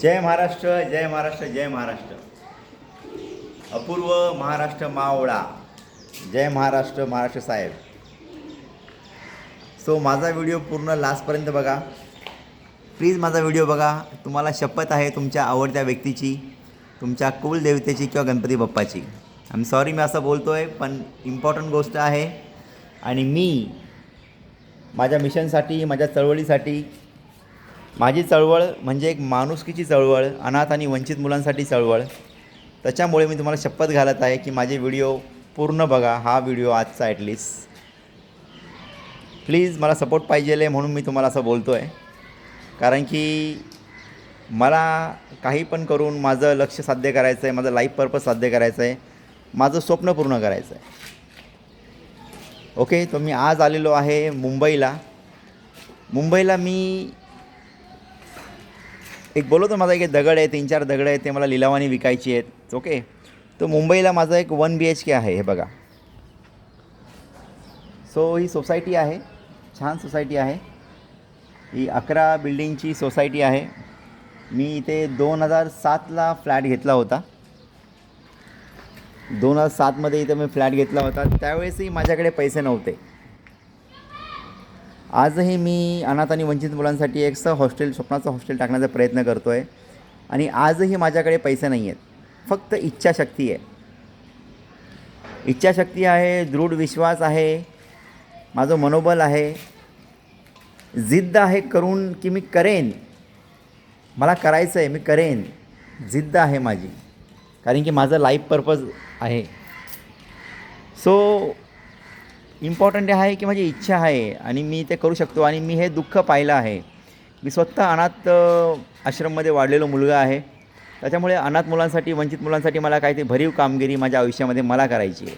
जय महाराष्ट्र जय महाराष्ट्र जय महाराष्ट्र. अपूर्व महाराष्ट्र मावळा. जय महाराष्ट्र महाराष्ट्र साहेब. सो माझा व्हिडिओ पूर्ण लास्टपर्यंत बघा. प्लीज माझा व्हिडिओ बघा. तुम्हाला शपथ आहे तुमच्या आवडत्या व्यक्तीची तुमच्या कुलदेवतेची किंवा गणपती बाप्पाची. आय एम सॉरी मी असं बोलतो आहे पण इम्पॉर्टंट गोष्ट आहे. आणि मी माझ्या मिशनसाठी माझ्या चळवळीसाठी माझी चळवळ म्हणजे एक माणुसकीची चळवळ अनाथ आणि वंचित मुलांसाठी चळवळ. त्याच्यामुळे मी तुम्हाला शपथ घालत आहे की माझे व्हिडिओ पूर्ण बघा हा व्हिडिओ आजचा ॲटलिस्ट प्लीज मला सपोर्ट पाहिजे आहे म्हणून मी तुम्हाला असं बोलतो आहे कारण की मला काही पण करून माझं लक्ष साध्य करायचं आहे माझं लाईफ पर्पज साध्य करायचं आहे माझं स्वप्न पूर्ण करायचं आहे ओके तर मी आज आलेलो आहे मुंबईला. मुंबईला मी एक बोलतो तर माझा एक दगड आहे तीन चार दगड आहेत ते मला लिलावाने विकायची आहेत. ओके तर मुंबईला माझं एक वन बी एच के आहे हे बघा. सो ही सोसायटी आहे छान सोसायटी आहे. ही अकरा बिल्डिंगची सोसायटी आहे. मी इथे दोन हजार सातला फ्लॅट घेतला होता. दोन हजार सातमध्ये इथं मी फ्लॅट घेतला होता. त्यावेळेसही माझ्याकडे पैसे नव्हते. आजही मी अनाथ आणि वंचित मुलांसाठी एक स हॉस्टेल स्वप्नाचं हॉस्टेल टाकण्याचा प्रयत्न करतो आहे आणि आजही माझ्याकडे पैसे नाही आहेत. फक्त इच्छाशक्ती आहे. इच्छाशक्ती आहे दृढ विश्वास आहे माझं मनोबल आहे. जिद्द आहे करून की मी करेन. मला करायचं आहे मी करेन. जिद्द आहे माझी. कारण की माझं लाईफ पर्पज आहे. सो इम्पॉर्टंट आहे की माझी इच्छा आहे आणि मी ते करू शकतो आणि मी हे दुःख पाहिलं आहे. मी स्वतः अनाथ आश्रममध्ये वाढलेलो मुलगा आहे. त्याच्यामुळे अनाथ मुलांसाठी वंचित मुलांसाठी मला काहीतरी भरीव कामगिरी माझ्या आयुष्यामध्ये मला करायची आहे.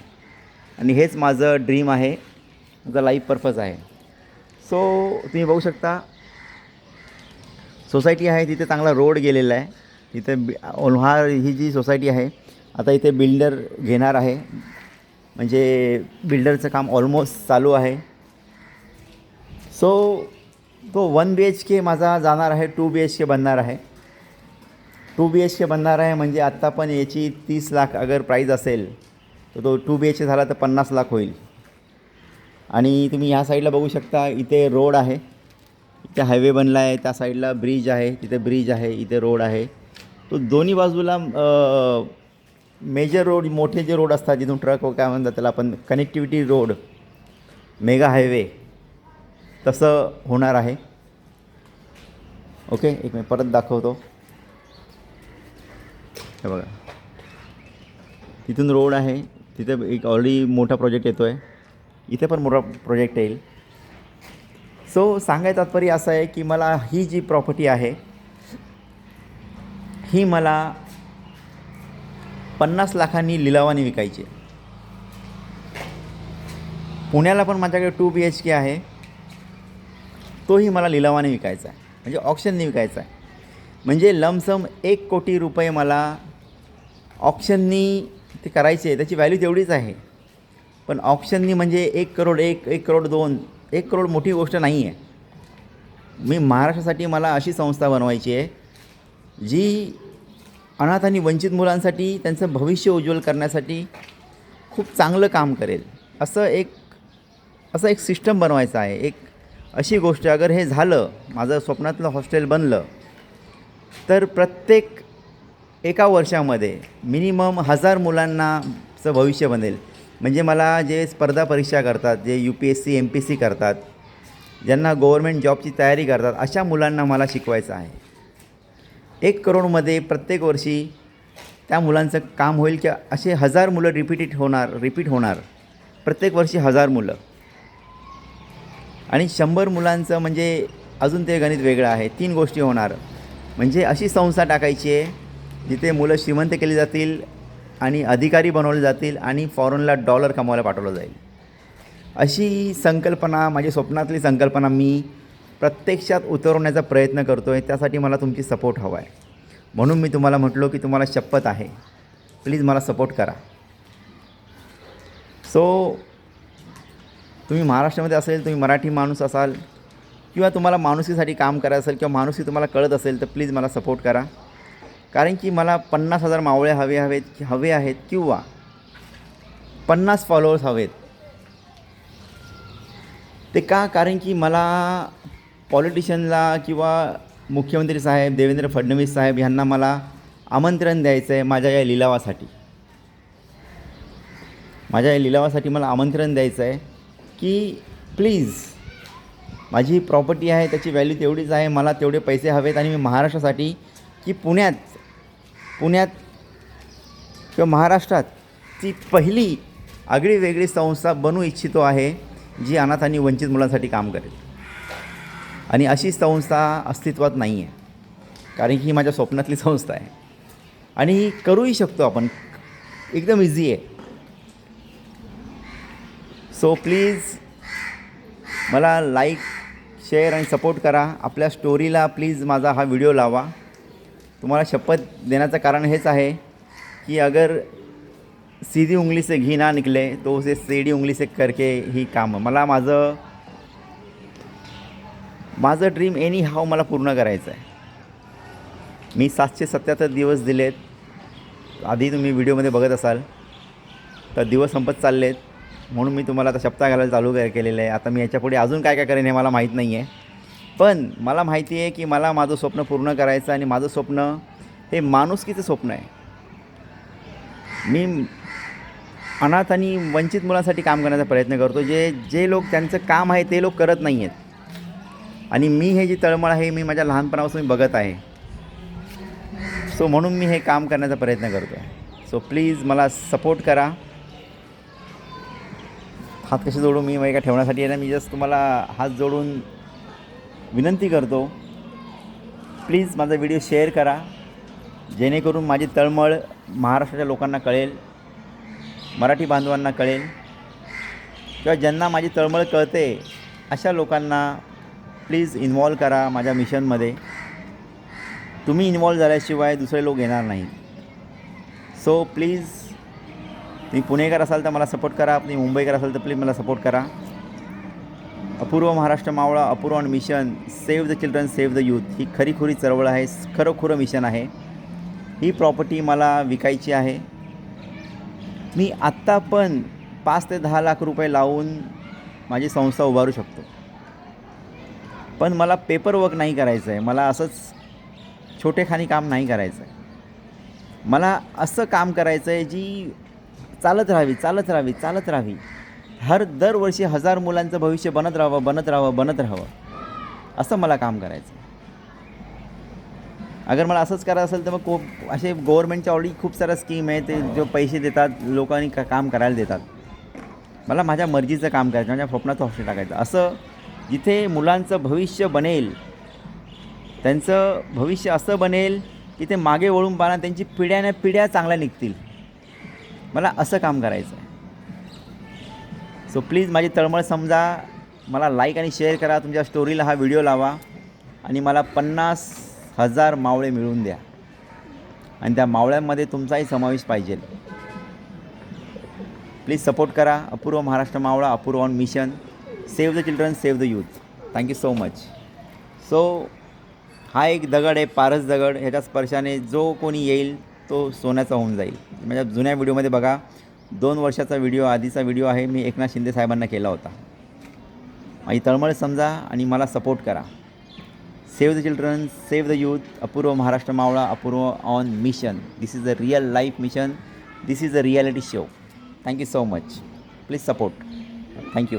आणि हेच माझं ड्रीम आहे. माझा लाईफ पर्पज आहे. सो तुम्ही बघू शकता सोसायटी आहे तिथे चांगला रोड गेलेला आहे. तिथे बि ओल्हार ही जी सोसायटी आहे आता इथे बिल्डर घेणार आहे. म्हणजे बिल्डरचं काम ऑलमोस्ट चालू आहे. सो तो वन बी एच के माझा जाणार आहे टू बी एच के बनणार आहे. टू बी एच के बनणार आहे म्हणजे आत्ता पण याची तीस लाख अगर प्राईज असेल तर तो टू बी एच के झाला तर पन्नास लाख होईल. आणि तुम्ही ह्या साईडला बघू शकता इथे रोड आहे. इथे हायवे बनला आहे त्या साईडला ब्रिज आहे तिथे ब्रिज आहे इथे रोड आहे. तो दोन्ही बाजूला मेजर रोड मोठे जे रोड असतात जिथून ट्रक व काय म्हणतात त्याला आपण कनेक्टिव्हिटी रोड मेगा हायवे तसं होणार आहे. ओके एक मी परत दाखवतो. हे बघा. तिथून रोड आहे तिथे एक ऑलरेडी मोठा प्रोजेक्ट येतो आहे इथे पण मोठा प्रोजेक्ट येईल. सो सांगायचं तात्पर्य असं आहे की मला ही जी प्रॉपर्टी आहे ही मला पन्नास लाखांनी लिलावाने विकायची. आहे. पुण्याला पण माझ्याकडे टू बी एच के आहे. तोही मला लिलावाने विकायचा आहे. म्हणजे ऑप्शनने विकायचा आहे. म्हणजे लमसम एक कोटी रुपये मला ऑप्शननी ते करायचे आहे त्याची व्हॅल्यू तेवढीच आहे. पण ऑप्शननी म्हणजे एक करोड एक एक करोड दोन एक करोड मोठी गोष्ट नाही आहे. मी महाराष्ट्रासाठी मला अशी संस्था बनवायची आहे जी अनाथ आणि वंचित मुलांसाठी त्यांचं भविष्य उज्ज्वल करण्यासाठी खूप चांगलं काम करेल. असं एक असं एक सिस्टम बनवायचं आहे. एक अशी गोष्ट अगर हे झालं माझं स्वप्नातलं हॉस्टेल बनलं तर प्रत्येक एका वर्षामध्ये मिनिमम हजार मुलांनाचं भविष्य बनेल. म्हणजे मला जे स्पर्धा परीक्षा करतात जे U P S C M P C करतात ज्यांना गव्हर्मेंट जॉबची तयारी करतात अशा मुलांना मला शिकवायचं आहे. एक करोडमध्ये प्रत्येक वर्षी त्या मुलांचं काम होईल की असे हजार मुलं रिपीटेड होणार रिपीट होणार. प्रत्येक वर्षी हजार मुलं. आणि शंभर मुलांचं म्हणजे अजून ते गणित वेगळं आहे. तीन गोष्टी होणार. म्हणजे अशी संस्था टाकायची आहे जिथे मुलं श्रीमंत केली जातील आणि अधिकारी बनवले जातील आणि फॉरेनला डॉलर कमवायला पाठवलं जाईल. अशी संकल्पना माझी स्वप्नातली संकल्पना मी प्रत्यक्षात उतरवण्याचा प्रयत्न करतो आहे त्यासाठी मला तुमची सपोर्ट हवा आहे म्हणून मी तुम्हाला म्हटलो की तुम्हाला शपथ आहे. प्लीज मला सपोर्ट करा. सो तुम्ही महाराष्ट्रामध्ये असेल तुम्ही मराठी माणूस असाल किंवा तुम्हाला माणुसीसाठी काम करायचं असेल किंवा माणुसी तुम्हाला कळत असेल तर प्लीज मला सपोर्ट करा. कारण की मला पन्नास हजार मावळे हवे हवेत हवे आहेत किंवा पन्नास फॉलोअर्स हवेत. ते का? कारण की मला पॉलिटिशियनला किंवा मुख्यमंत्री साहेब देवेंद्र फडणवीस साहेब यांना मला आमंत्रण द्यायचं आहे माझ्या या लिलावासाठी. माझ्या या लिलावासाठी मला आमंत्रण द्यायचं आहे की प्लीज माझी प्रॉपर्टी आहे त्याची व्हॅल्यू तेवढीच आहे मला तेवढे पैसे हवेत आणि मी महाराष्ट्रासाठी की पुण्यात पुण्यात किंवा महाराष्ट्रात ती पहिली आगळी वेगळी संस्था बनू इच्छितो आहे जी अनाथ आणि वंचित मुलांसाठी काम करेल. आणि अशी संस्था अस्तित्वात नाही आहे कारण की ही माझ्या स्वप्नातली संस्था आहे. आणि ही करूही शकतो आपण. एकदम इझी आहे. सो प्लीज मला लाईक शेअर आणि सपोर्ट करा. आपल्या स्टोरीला प्लीज माझा हा व्हिडिओ लावा. तुम्हाला शपथ देण्याचं कारण हेच आहे कि अगर सीधी उंगली से घी ना निकले तो उसे सीधी उंगली से करके ही काम. मला माझं माझं ड्रीम एनी हाव मला पूर्ण करायचं आहे. मी सातशे सत्याहत्तर दिवस दिलेत. आधी तुम्ही व्हिडिओमध्ये बघत असाल. तर दिवस संपत चाललेत. म्हणून मी तुम्हाला आता शब्दा घालायला चालू के- केलेलं आहे. आता मी याच्यापुढे अजून काय काय करेन हे मला माहीत नाही आहे पण मला माहिती आहे की मला माझं स्वप्न पूर्ण करायचं आणि माझं स्वप्न हे माणुसकीचं स्वप्न आहे. मी अनाथ आणि वंचित मुलांसाठी काम करण्याचा प्रयत्न करतो. जे जे लोक त्यांचं काम आहे ते लोक करत नाही आहेत आणि मी हे जी तळमळ आहे मी माझ्या लहानपणापासून बघत आहे. सो म्हणून मी हे काम करण्याचा प्रयत्न करतो आहे सो प्लीज मला सपोर्ट करा. हात कसे जोडू मी मग का ठेवण्यासाठी आहे ना मी जस्ट तुम्हाला हात जोडून विनंती करतो. प्लीज माझा व्हिडिओ शेअर करा. जेणेकरून माझी तळमळ महाराष्ट्राच्या लोकांना कळेल मराठी बांधवांना कळेल किंवा ज्यांना माझी तळमळ कळते अशा लोकांना प्लीज इन्व्हॉल्व करा माझ्या मिशनमध्ये. तुम्ही इन्व्हॉल्व झाल्याशिवाय दुसरे लोक येणार नाही. सो प्लीज तुम्ही पुणेकर असाल तर मला सपोर्ट करा. तुम्ही मुंबईकर असाल तर प्लीज मला सपोर्ट करा. Apurva Maharashtra Mavla Apurva mission save the children save the youth ही खरीखुरी चळवळ आहे खरोखुरं मिशन आहे. ही प्रॉपर्टी मला विकायची आहे. मी आत्ता पण पाच ते दहा लाख रुपये लावून माझी संस्था उभारू शकतो. पण मला पेपर वर्क नाही करायचं आहे मला असंच छोटेखानी काम नाही करायचं आहे मला असं काम करायचं आहे जी चालत राहावी चालत राहावी चालत राहावी. हर दरवर्षी हजार मुलांचं भविष्य बनत राहावं बनत राहावं बनत राहावं. असं मला काम करायचं आहे अगर मला असंच करायचं असेल तर मग को असे गव्हर्मेंटच्या ऑलरेडी खूप साऱ्या स्कीम आहे ते जो पैसे देतात लोकांनी का काम करायला देतात. मला माझ्या मर्जीचं काम करायचं माझ्या स्वप्नाचं हॉस्टेल टाकायचं. असं जिथे मुलांचं भविष्य बनेल त्यांचं भविष्य असं बनेल की ते मागे वळून पाहणार त्यांची पिढ्याने पिढ्या चांगल्या निघतील. मला असं काम करायचं आहे सो प्लीज माझी तळमळ समजा मला लाईक आणि शेअर करा तुमच्या स्टोरीला हा व्हिडिओ लावा आणि मला पन्नास हजार मावळे मिळवून द्या. आणि त्या मावळ्यांमध्ये तुमचाही समावेश पाहिजे. प्लीज सपोर्ट करा. Apurva Maharashtra Mavla Apurva on mission save the children save the youth thank you so much so हा एक दगड आहे पारस दगड. ह्याच्या स्पर्शाने जो कोणी येईल तो सोन्याचा होऊन जाईल. माझ्या जुन्या व्हिडिओमध्ये बघा दोन वर्षाचा व्हिडिओ आधीचा व्हिडिओ आहे. मी एकनाथ शिंदे साहेबांना केला होता. माझी तळमळ समजा आणि मला सपोर्ट करा. Save the children save the youth Apurva Maharashtra Mavla Apurva on mission this is a real life mission this is a reality show thank you so much please support thank you